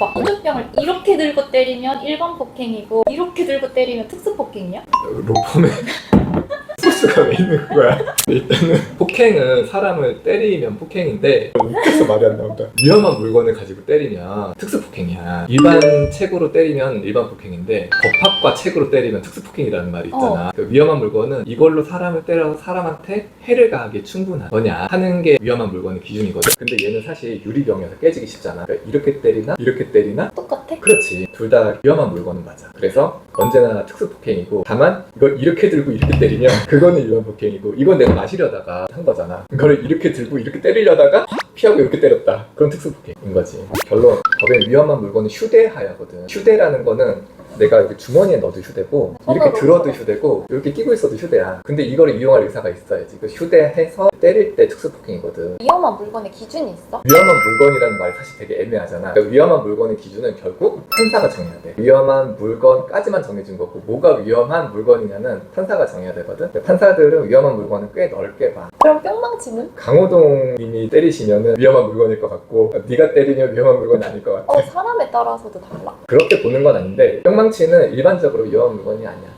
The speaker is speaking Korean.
오빠 홍조병을 이렇게 들고 때리면 일반 폭행이고 이렇게 들고 때리면 특수 폭행이야? 로펌에 소스가 왜 있는 거야? 일단은 폭행은 사람을 때리면 폭행인데 웃겨서 말이 안 나온다. 위험한 물건을 가지고 때리면 특수 폭행이야. 일반 책으로 때리면 일반 폭행인데 법학과 책으로 때리면 특수 폭행이라는 말이 있잖아. 그 위험한 물건은 이걸로 사람을 때려서 사람한테 해를 가하기에 충분한 거냐 하는 게 위험한 물건의 기준이거든. 근데 얘는 사실 유리병이어서 깨지기 쉽잖아. 그러니까 이렇게 때리나 이렇게 때리나 똑같아? 그렇지. 둘 다 위험한 물건은 맞아. 그래서 언제나 특수 폭행이고 다만 이걸 이렇게 들고 이렇게 때리면 그거는 위험 폭행이고 이건 내가 마시려다가 한 거잖아. 이거를 이렇게 들고 이렇게 때리려다가 확 피하고 이렇게 때렸다. 그건 특수 폭행인 거지. 결론 법에 위험한 물건은 휴대하야거든. 휴대라는 거는 내가 이렇게 주머니에 넣어도 휴대고 이렇게 들어도 휴대고 이렇게 끼고 있어도 휴대야. 근데 이거를 이용할 의사가 있어야지. 그 휴대해서 때릴 때 특수 폭행이거든. 위험한 물건에 기준이 있어? 위험한 물건이라는 말이 사실 되게 애매하잖아. 그러니까 위험한 물건의 기준은 결국 판사가 정해야 돼. 위험한 물건까지만 정해준 거고, 뭐가 위험한 물건이냐는 판사가 정해야 되거든. 근데 판사들은 위험한 물건을 꽤 넓게 봐. 그럼 뿅망치는? 강호동 님이 때리시면은 위험한 물건일 것 같고, 네가 때리면 위험한 물건이 아닐 것 같아. 어 사람에 따라서도 달라 그렇게 보는 건 아닌데, 뿅망치는 일반적으로 위험한 물건이 아니야.